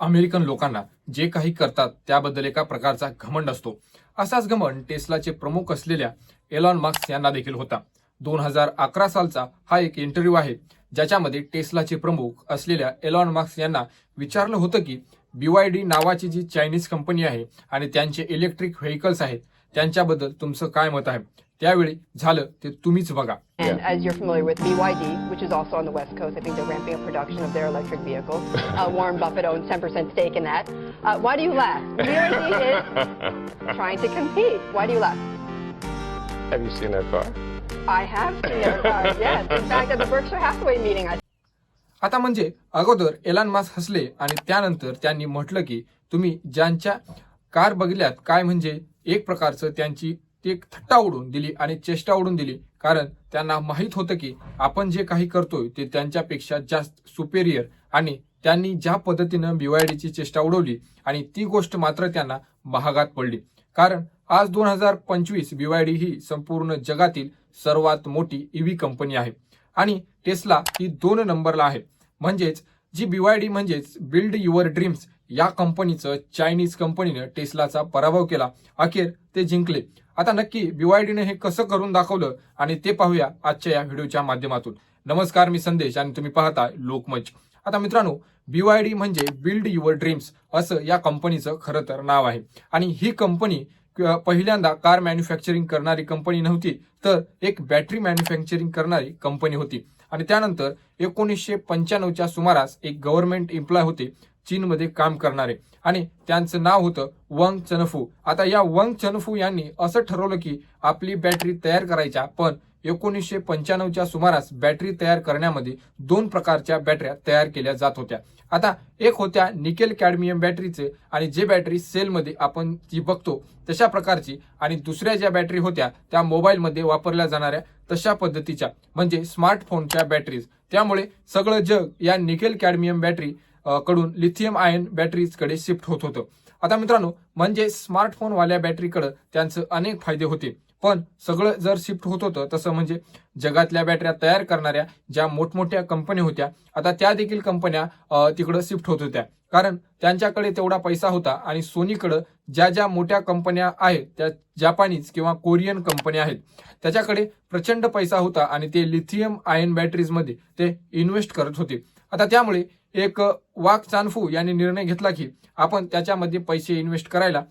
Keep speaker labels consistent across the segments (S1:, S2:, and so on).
S1: American लोकांना जे काही करतात त्याबद्दल एका प्रकारचा घमंड असतो. असाच घमंड टेस्लाचे प्रमुख असलेल्या एलॉन मार्क्स यांना देखील होता. दोन हजार अकरा सालचा हा एक इंटरव्ह्यू आहे ज्याच्यामध्ये टेस्लाचे प्रमुख असलेल्या एलॉन मार्क्स यांना विचारलं होतं की बीवायडी नावाची जी चायनीज कंपनी आहे आणि त्यांचे इलेक्ट्रिक व्हेकल्स आहेत त्यांच्याबद्दल तुमचं काय मत आहे त्यावेळी झालं ते तुम्हीच बघा
S2: And as you're familiar with BYD, which is also on the West Coast, I think they're ramping up production of their electric vehicle. Uh, Warren Buffett owns 10% stake in that. Uh, why do you laugh? BYD is trying to compete. Why do you laugh?
S3: Have you seen their car?
S2: I have seen their car, yes. In fact, at the Berkshire Hathaway meeting, I
S1: आता म्हणजे अगोदर एलान mask हसले आणि त्यानंतर त्यांनी म्हटलं की तुम्ही ज्यांच्या कार बघितल्यात काय म्हणजे एक प्रकारचं त्यांची ती एक थट्टा उडून दिली आणि चेष्टा उडून दिली. कारण त्यांना माहीत होतं की आपण जे काही करतोय ते त्यांच्यापेक्षा जास्त सुपेरियर आणि त्यांनी ज्या पद्धतीनं बीवायडीची चेष्टा उडवली आणि ती गोष्ट मात्र त्यांना महागात पडली. कारण आज दोन हजार पंचवीस बीवायडी ही संपूर्ण जगातील सर्वात मोठी ईव्ही कंपनी आहे. आणि टेस्ला ही दोन नंबरला आहे. म्हणजेच जी बीवायडी म्हणजेच बिल्ड युअर ड्रीम्स या कंपनीचं चायनीज कंपनीनं टेस्लाचा पराभव केला. अखेर ते जिंकले. आता नक्की बीवायडीने हे कसं करून दाखवलं आणि ते पाहूया आजच्या या व्हिडिओच्या माध्यमातून. नमस्कार मी संदेश आणि तुम्ही पाहता लोकमंच. आता मित्रांनो बीवायडी म्हणजे बिल्ड युअर ड्रीम्स असं या कंपनीचं खरं तर नाव आहे. आणि ही कंपनी पहिल्यांदा कार मॅन्युफॅक्चरिंग करणारी कंपनी नव्हती तर एक बॅटरी मॅन्युफॅक्चरिंग करणारी कंपनी होती. आणि त्यानंतर एकोणीसशे पंच्याण्णवच्या सुमारास एक गव्हर्नमेंट एम्प्लॉय होते. चीनमध्ये काम करणारे. आणि त्यांचं नाव होतं वंग चनफू. आता या वंग चनफू यांनी असं ठरवलं की आपली बॅटरी तयार करायच्या पण एकोणीसशे पंच्याण्णवच्या सुमारास बॅटरी तयार करण्यामध्ये दोन प्रकारच्या बॅटऱ्या तयार केल्या जात होत्या. आता एक होत्या निकेल कॅडमियम बॅटरीचे आणि जे बॅटरी सेलमध्ये आपण जी बघतो तशा प्रकारची आणि दुसऱ्या ज्या बॅटरी होत्या त्या मोबाईलमध्ये वापरल्या जाणाऱ्या तशा पद्धतीच्या म्हणजे स्मार्टफोनच्या बॅटरीज. त्यामुळे सगळं जग या निकेल कॅडमियम बॅटरी कडून लिथियम आयन बॅटरीजकडे शिफ्ट होत होतं. आता मित्रांनो म्हणजे स्मार्टफोनवाल्या बॅटरीकडं त्यांचं अनेक फायदे होते. पण सगळं जर शिफ्ट होत होतं तसं म्हणजे जगातल्या बॅटऱ्या तयार करणाऱ्या ज्या मोठमोठ्या कंपन्या होत्या आता त्या देखील कंपन्या तिकडं शिफ्ट होत होत्या. कारण त्यांच्याकडे तेवढा पैसा होता आणि सोनीकडं ज्या ज्या मोठ्या कंपन्या आहेत त्या जापानीज किंवा कोरियन कंपन्या आहेत त्याच्याकडे प्रचंड पैसा होता आणि ते लिथियम आयन बॅटरीजमध्ये ते इन्व्हेस्ट करत होते. आता त्यामुळे एक वाक चानफू यांनी निर्णय घेतला की आपण त्याच्यामध्ये पैसे इन्व्हेस्ट करायला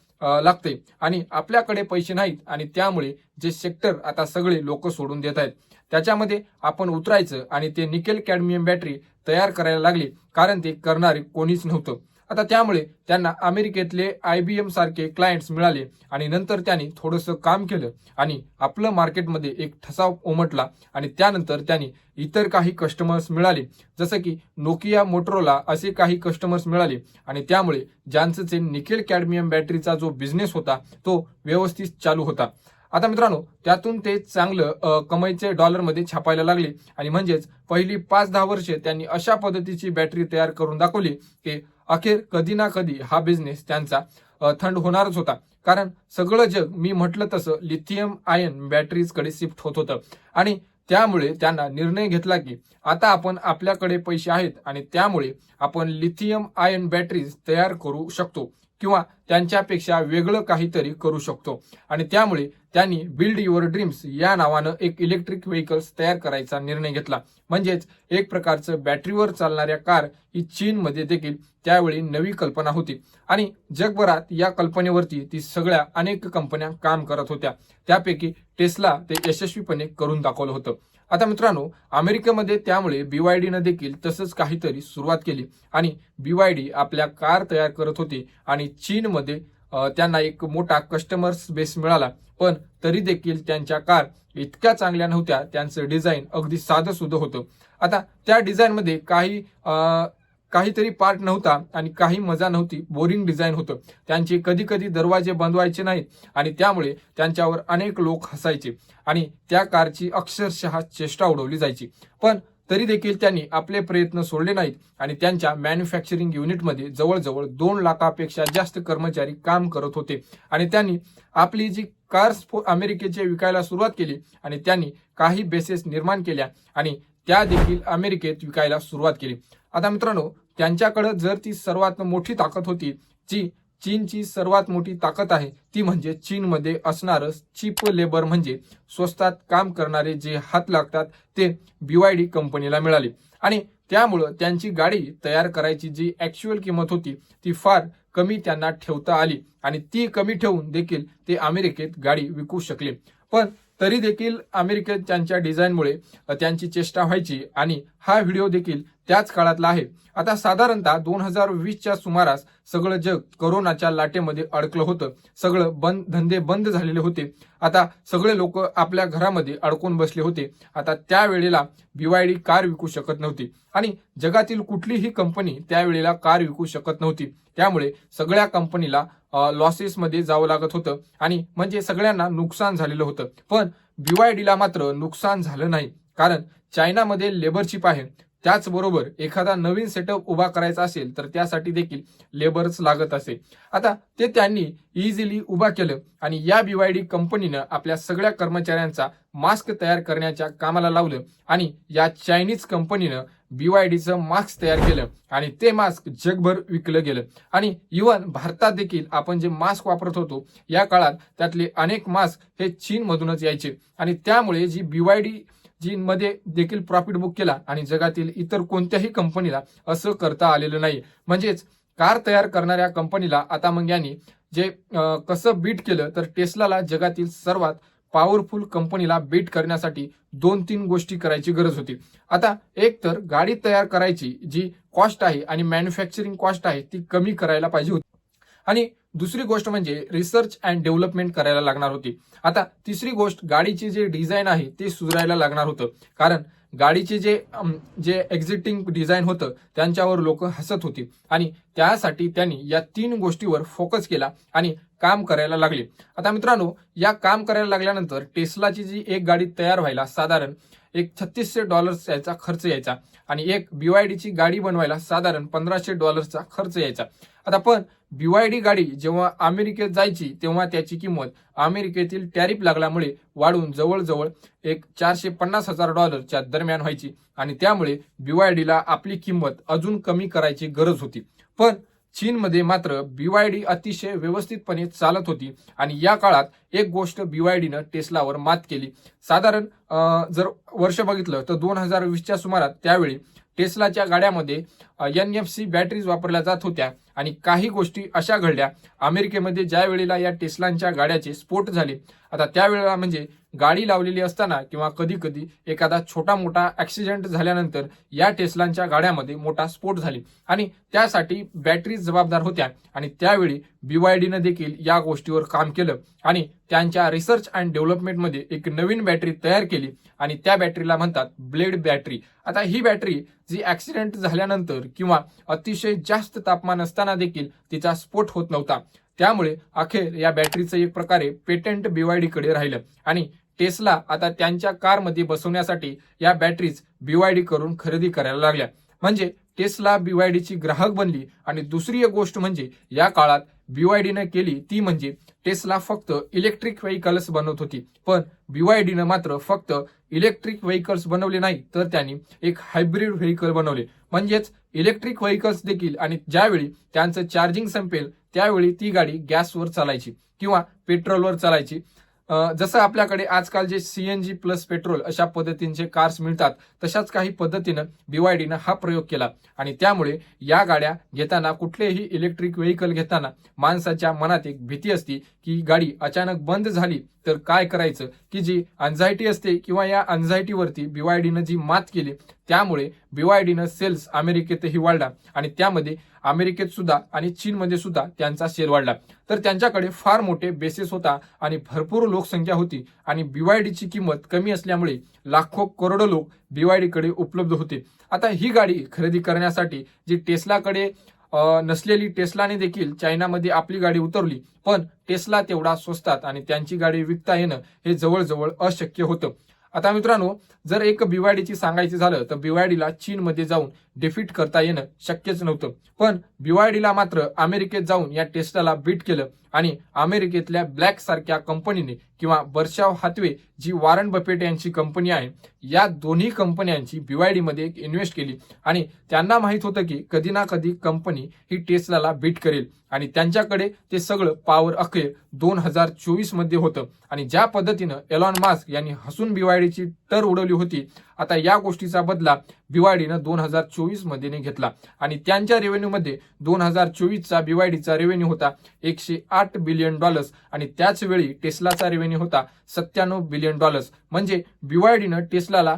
S1: लागते आणि आपल्याकडे पैसे नाहीत आणि त्यामुळे जे सेक्टर आता सगळे लोक सोडून देत आहेत त्याच्यामध्ये आपण उतरायचं आणि ते निकेल कॅडमियम बॅटरी तयार करायला लागली कारण ते करणारे कोणीच नव्हतं. आता त्यामुळे त्यांना अमेरिकेतले आय बी एम सारखे क्लायंट्स मिळाले आणि नंतर त्यांनी थोडंसं काम केलं आणि आपलं मार्केटमध्ये एक ठसा उमटला आणि त्यानंतर त्यांनी इतर काही कस्टमर्स मिळाले. जसं की नोकिया मोटरोला असे काही कस्टमर्स मिळाले आणि त्यामुळे ज्यांचं जे निकेल कॅडमियम बॅटरीचा जो बिझनेस होता तो व्यवस्थित चालू होता. आता मित्रांनो त्यातून ते चांगलं कमाईचे डॉलरमध्ये छापायला लागले. आणि म्हणजेच पहिली पाच दहा वर्षे त्यांनी अशा पद्धतीची बॅटरी तयार करून दाखवली की अखेर कधी ना कधी हा बिझनेस त्यांचा थंड होणारच होता. कारण सगळं जग मी म्हटलं तसं लिथियम आयन बॅटरीजकडे शिफ्ट होत होतं. आणि त्यामुळे त्यांना निर्णय घेतला की आता आपण आपल्याकडे पैसे आहेत आणि त्यामुळे आपण लिथियम आयन बॅटरीज तयार करू शकतो. किंवा त्यांच्यापेक्षा वेगळं काहीतरी करू शकतो. आणि त्यामुळे त्यांनी बिल्ड युअर ड्रीम्स या नावानं एक इलेक्ट्रिक व्हेकल्स तयार करायचा निर्णय घेतला. म्हणजेच एक प्रकारचं बॅटरीवर चालणाऱ्या कार ही चीनमध्ये देखील त्यावेळी नवी कल्पना होती. आणि जगभरात या कल्पनेवरती ती सगळ्या अनेक कंपन्या काम करत होत्या. त्यापैकी टेस्ला ते यशस्वीपणे करून दाखवलं होतं. आता मित्रांनो अमेरिकेमध्ये त्यामुळे बीवायडीनं देखील तसंच काहीतरी सुरुवात केली. आणि बीवायडी आपल्या कार तयार करत होती आणि चीनमध्ये त्यांना एक मोठा कस्टमर्स बेस मिळाला. पण तरी देखील त्यांच्या कार इतक्या चांगल्या नव्हत्या त्यांचं डिझाईन अगदी साधं सुद्धा होतं. आता त्या डिझाईनमध्ये काही काहीतरी पार्ट नव्हता आणि काही मजा नव्हती. बोरिंग डिझाईन होतं. त्यांचे कधी कधी दरवाजे बंदवायचे नाहीत आणि त्यामुळे त्यांच्यावर अनेक लोक हसायचे आणि त्या कारची अक्षरशः चेष्टा उडवली जायची. पण तरी देखील त्यांनी आपले प्रयत्न सोडले नाहीत आणि त्यांच्या मॅन्युफॅक्चरिंग युनिटमध्ये जवळजवळ दोन लाखापेक्षा जास्त कर्मचारी काम करत होते. आणि त्यांनी आपली जी कार्स अमेरिकेचे विकायला सुरुवात केली आणि त्यांनी काही बेसेस निर्माण केल्या आणि त्या देखील अमेरिकेत विकायला सुरुवात केली. आता मित्रांनो त्यांच्याकडं जर ती सर्वात मोठी ताकद होती जी चीनची सर्वात मोठी ताकद आहे ती म्हणजे चीनमध्ये असणारं चीप लेबर म्हणजे स्वस्तात काम करणारे जे हात लागतात ते बीवायडी कंपनीला मिळाले. आणि त्यामुळं त्यांची गाडी तयार करायची जी ॲक्च्युअल किंमत होती ती फार कमी त्यांना ठेवता आली. आणि ती कमी ठेवून देखील ते अमेरिकेत गाडी विकू शकले. पण तरी देखील अमेरिकेत त्यांच्या डिझाईनमुळे त्यांची चेष्टा व्हायची आणि हा व्हिडिओ देखील त्याच काळातला आहे. आता साधारणतः दोन हजार वीसच्या सुमारास सगळं जग करोनाच्या लाटेमध्ये अडकलं होतं. सगळं बंद धंदे बंद झालेले होते. आता सगळे लोक आपल्या घरामध्ये अडकून बसले होते. आता त्यावेळेला बीवायडी कार विकू शकत नव्हती. आणि जगातील कुठलीही कंपनी त्यावेळेला कार विकू शकत नव्हती. त्यामुळे सगळ्या कंपनीला लॉसेसमध्ये जावं लागत होतं. आणि म्हणजे सगळ्यांना नुकसान झालेलं होतं. पण बीवायडीला मात्र नुकसान झालं नाही. कारण चायनामध्ये लेबर चिप आहे. त्याचबरोबर एखादा नवीन सेटअप उभा करायचा असेल तर त्यासाठी देखील लेबर्स लागत असे. आता ते त्यांनी इझिली उभा केलं आणि या बीवायडी कंपनीनं आपल्या सगळ्या कर्मचाऱ्यांचा मास्क तयार करण्याच्या कामाला लावलं आणि या चायनीज कंपनीनं बीवायडीचं मास्क तयार केलं आणि ते मास्क जगभर विकलं गेलं. आणि इवन भारतात देखील आपण जे मास्क वापरत होतो या काळात त्यातले अनेक मास्क हे चीनमधूनच यायचे. आणि त्यामुळे जी बीवायडी मध्ये देखील प्रॉफिट बुक केला आणि जगातील इतर कोणत्याही कंपनीला असं करता आलेलं नाही. म्हणजेच कार तयार करणाऱ्या कंपनीला आता मग यांनी जे कसं बीट केलं तर टेस्लाला जगातील सर्वात पॉवरफुल कंपनीला बीट करण्यासाठी दोन तीन गोष्टी करायची गरज होती. आता एक तर गाडी तयार करायची जी कॉस्ट आहे आणि मॅन्युफॅक्चरिंग कॉस्ट आहे ती कमी करायला पाहिजे होती. आणि दुसरी गोष्ट म्हणजे रिसर्च अँड डेव्हलपमेंट करायला लागणार होती. आता तिसरी गोष्ट गाडीचे जे डिझाईन आहे ते सुधारायला लागणार होतं. कारण गाडीचे जे जे एक्झिटिंग डिझाईन होतं त्यांच्यावर लोक हसत होती. आणि त्यासाठी त्यांनी या तीन गोष्टीवर फोकस केला आणि काम करायला लागले. आता मित्रांनो या काम करायला लागल्यानंतर टेस्लाची जी एक गाडी तयार व्हायला साधारण एक छत्तीसशे डॉलर्स यायचा खर्च यायचा. आणि एक बीवायडीची गाडी बनवायला साधारण पंधराशे डॉलर्सचा खर्च यायचा. आता पण बीवायडी गाडी जेव्हा अमेरिकेत जायची तेव्हा त्याची किंमत अमेरिकेतील टॅरिफ लागल्यामुळे वाढून जवळजवळ एक चारशे पन्नास हजार डॉलरच्या दरम्यान व्हायची. आणि त्यामुळे बीवायडीला आपली किंमत अजून कमी करायची गरज होती. पण चीनमध्ये मात्र बीवायडी अतिशय व्यवस्थितपणे चालत होती आणि या काळात एक गोष्ट बीवायडीनं टेस्लावर मात केली. साधारण जर वर्ष बघितलं तर दोन हजार वीसच्या सुमारात त्यावेळी टेस्लाच्या गाड्यामध्ये एन एफ सी बॅटरीज वापरल्या जात होत्या आणि काही गोष्टी अशा घडल्या. अमेरिकेमध्ये ज्या वेळेला या टेस्लांच्या गाड्याचे स्फोट झाले आता त्यावेळेला म्हणजे गाडी लावलेली असताना किंवा कधी कधी एखादा छोटा मोठा ऍक्सिडेंट झाल्यानंतर या टेस्लांच्या गाड्यामध्ये मोठा स्फोट झाले. आणि त्यासाठी बॅटरीज जबाबदार होत्या आणि त्यावेळी बीवायडीनं देखील या गोष्टीवर काम केलं आणि त्यांच्या रिसर्च अँड डेव्हलपमेंटमध्ये एक नवीन बॅटरी तयार केली आणि त्या बॅटरीला म्हणतात ब्लेड बॅटरी आता ही बॅटरी जी ऍक्सिडेंट झाल्यानंतर किंवा अतिशय जास्त तापमान असताना देखील तिचा स्फोट होत नव्हता. त्यामुळे अखेर या बॅटरीचं एक प्रकारे पेटंट BYD कडे राहिलं. आणि टेस्ला आता त्यांच्या कारमध्ये बसवण्यासाठी या बॅटरीज बीवायडी करून खरेदी करायला लागल्या. म्हणजे टेस्ला बीवायडीची ग्राहक बनली. आणि दुसरी एक गोष्ट म्हणजे या काळात बीवायडीनं केली ती म्हणजे टेस्ला फक्त इलेक्ट्रिक व्हेकल्स बनवत होती. पण बीवायडीनं मात्र फक्त इलेक्ट्रिक व्हेकल्स बनवले नाही तर त्यांनी एक हायब्रिड व्हेकल बनवले. म्हणजेच इलेक्ट्रिक व्हेकल्स देखील आणि ज्यावेळी त्यांचं चार्जिंग संपेल त्यावेळी ती गाडी गॅसवर चालायची किंवा पेट्रोलवर चालायची. जसं आपल्याकडे आजकाल जे सीएनजी प्लस पेट्रोल अशा पद्धतींचे कार्स मिळतात तशाच काही पद्धतीनं बीवायडीनं हा प्रयोग केला. आणि त्यामुळे या गाड्या घेताना कुठलेही इलेक्ट्रिक व्हेकल घेताना माणसाच्या मनात एक भीती असते की गाडी अचानक बंद झाली तर काय करायचं? की जी अँझायटी असते किंवा या अँझायटीवरती बीवायडीनं जी मात केली त्यामुळे बीवायडीनं सेल्स अमेरिकेतही वाढला आणि त्यामध्ये अमेरिकेत सुद्धा आणि चीनमध्ये सुद्धा त्यांचा शेअर वाढला. तर त्यांच्याकडे फार मोठे बेसेस होता आणि भरपूर लोकसंख्या होती आणि बीवायडीची किंमत कमी असल्यामुळे लाखो करोडो लोक बीवायडीकडे उपलब्ध होते. आता ही गाडी खरेदी करण्यासाठी जी टेस्लाकडे नसलेली टेस्लाने देखील चायनामध्ये आपली गाडी उतरली पण टेस्ला तेवढा स्वस्तात आणि त्यांची गाडी विकता येणं हे जवळजवळ अशक्य होतं. आता मित्रांनो जर एक बीवायडीची सांगायची झालं तर बीवायडीला चीनमध्ये जाऊन डिफीट करता येणं शक्यच नव्हतं. पण बीवायडीला मात्र अमेरिकेत जाऊन या टेस्लाला बीट केलं. आणि अमेरिकेतल्या ब्लॅक सारख्या कंपनीने किंवा वर्षाव हातवे जी वारण बफेट यांची कंपनी आहे या दोन्ही कंपन्यांची बीवायडीमध्ये एक इन्व्हेस्ट केली. आणि त्यांना माहीत होतं की कधी ना कधी कंपनी ही टेस्लाला बीट करेल. आणि त्यांच्याकडे ते सगळं पॉवर अखेर दोन हजार चोवीसमध्ये होतं. आणि ज्या पद्धतीनं एलॉन मास्क यांनी हसून बीवायडीची टर उडवली होती आता या गोष्टीचा बदला बीवायडीनं दोन हजार चोवीसमध्ये घेतला. आणि त्यांच्या रेव्हेन्यू मध्ये दोन हजार चोवीसचा बीवायडीचा रेव्हेन्यू होता एकशे आठ बिलियन डॉलर्स आणि त्याच वेळी टेस्लाचा रेव्हेन्यू होता सत्त्याण्णव बिलियन डॉलर्स म्हणजे बीवायडीनं टेस्लाला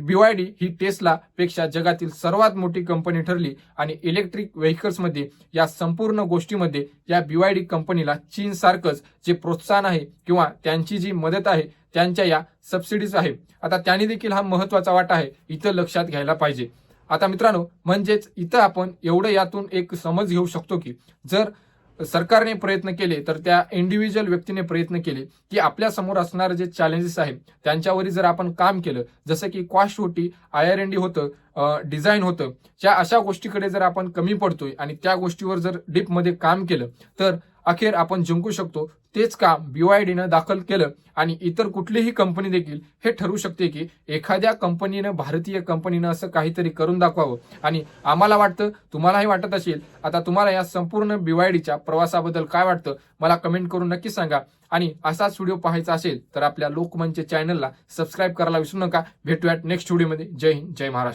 S1: बीवायडी ही टेस्ला पेक्षा जगातील सर्वात मोठी कंपनी ठरली आणि इलेक्ट्रिक व्हेकल्समध्ये या संपूर्ण गोष्टीमध्ये या बीवायडी कंपनीला चीन सारखंच जे प्रोत्साहन आहे किंवा त्यांची जी मदत आहे त्यांच्या या सबसिडीज आहे. आता त्यांनी देखील हा महत्त्वाचा वाटा आहे इथं लक्षात घ्यायला पाहिजे. आता मित्रांनो म्हणजेच इथं आपण एवढं यातून एक समज घेऊ शकतो की जर सरकारने प्रयत्न केले तर त्या इंडिव्हिज्युअल व्यक्तीने प्रयत्न केले की आपल्यासमोर असणारे जे चॅलेंजेस आहेत त्यांच्यावर जर आपण काम केलं जसं की कॉस्ट होती आय आर एन डी होतं डिझाईन होतं ज्या अशा गोष्टीकडे जर आपण कमी पडतोय आणि त्या गोष्टीवर जर डीपमध्ये काम केलं तर अखेर आपण जिंकू शकतो. तेच काम बीवायडीनं दाखल केलं आणि इतर कुठलीही कंपनी देखील हे ठरवू शकते की एखाद्या कंपनीनं भारतीय कंपनीनं असं काहीतरी करून दाखवावं. आणि आम्हाला वाटतं तुम्हालाही वाटत असेल आता तुम्हाला या संपूर्ण बीवायडीच्या प्रवासाबद्दल काय वाटतं मला कमेंट करून नक्की सांगा. आणि असाच व्हिडिओ पाहायचा असेल तर आपल्या लोकमंच चॅनलला सबस्क्राईब करायला विसरू नका. भेटूयात नेक्स्ट व्हिडिओमध्ये जय हिंद जय महाराष्ट्र.